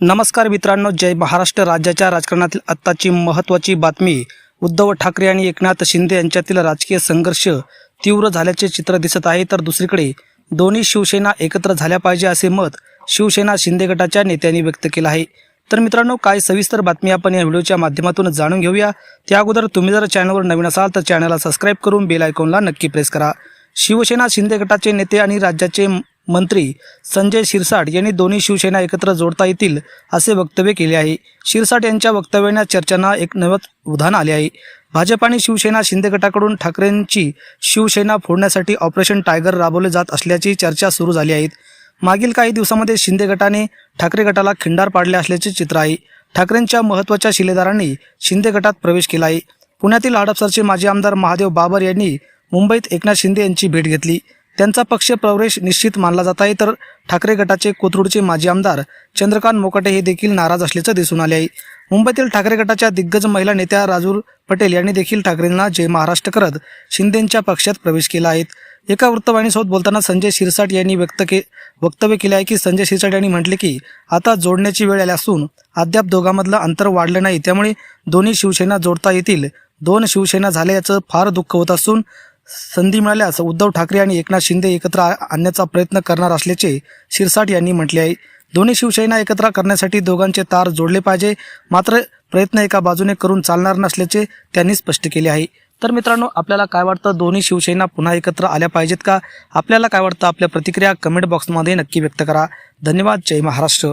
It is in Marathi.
नमस्कार मित्रांनो जय महाराष्ट्र राज्याच्या राजकारणातील आत्ताची महत्त्वाची बातमी. उद्धव ठाकरे आणि एकनाथ शिंदे यांच्यातील राजकीय संघर्ष तीव्र झाल्याचे चित्र दिसत आहे. तर दुसरीकडे दोन्ही शिवसेना एकत्र झाल्या पाहिजे असे मत शिवसेना शिंदे गटाच्या नेत्यांनी व्यक्त केलं आहे. तर मित्रांनो काय सविस्तर बातमी आपण या व्हिडिओच्या माध्यमातून जाणून घेऊया. त्या अगोदर तुम्ही जर चॅनलवर नवीन असाल तर चॅनलला सबस्क्राईब करून बेल आयकॉनला नक्की प्रेस करा. शिवसेना शिंदे गटाचे नेते आणि राज्याचे मंत्री संजय शिरसाट यांनी दोन्ही शिवसेना एकत्र जोडता येतील असे वक्तव्य केले आहे. शिरसाट यांच्या वक्तव्याने चर्चांना एक नवं उधाण आले आहे. भाजप आणि शिवसेना शिंदे गटाकडून ठाकरेंची शिवसेना फोडण्यासाठी ऑपरेशन टायगर राबवले जात असल्याची चर्चा सुरू झाली आहे. मागील काही दिवसामध्ये शिंदे गटाने ठाकरे गटाला खिंडार पाडले असल्याचे चित्र आहे. ठाकरेंच्या महत्त्वाच्या शिलेदारांनी शिंदे गटात प्रवेश केला आहे. पुण्यातील हडपसरचे माजी आमदार महादेव बाबर यांनी मुंबईत एकनाथ शिंदे यांची भेट घेतली. त्यांचा पक्ष प्रवेश निश्चित मानला जात आहे. तर ठाकरे गटाचे कोथरूडचे माजी आमदार चंद्रकांत मोकाटे हे देखील नाराज असल्याचं दिसून आले आहे. मुंबईतील ठाकरे गटाच्या दिग्गज महिला नेत्या राजूर पटेल यांनी देखील ठाकरेंना जय महाराष्ट्र करत शिंदेंच्या पक्षात प्रवेश केला आहे. एका वृत्तवाहिनीसोबत बोलताना संजय शिरसाट यांनी व्यक्त के वक्तव्य केले आहे की संजय शिरसाट यांनी म्हटले की आता जोडण्याची वेळ आली असून अद्याप दोघांमधलं अंतर वाढलं नाही. त्यामुळे दोन्ही शिवसेना जोडता येतील. दोन शिवसेना झाल्याचं फार दुःख होत असून संधी मिळाल्यास उद्धव ठाकरे आणि एकनाथ शिंदे एकत्र आणण्याचा प्रयत्न करणार असल्याचे शिरसाट यांनी म्हटले आहे. दोन्ही शिवसेना एकत्र करण्यासाठी दोघांचे तार जोडले पाहिजे. मात्र प्रयत्न एका बाजूने करून चालणार नसल्याचे त्यांनी स्पष्ट केले आहे. तर मित्रांनो आपल्याला काय वाटतं? दोन्ही शिवसेना पुन्हा एकत्र आल्या पाहिजेत का? आपल्याला काय वाटतं? आपल्या प्रतिक्रिया कमेंट बॉक्समध्ये नक्की व्यक्त करा. धन्यवाद. जय महाराष्ट्र.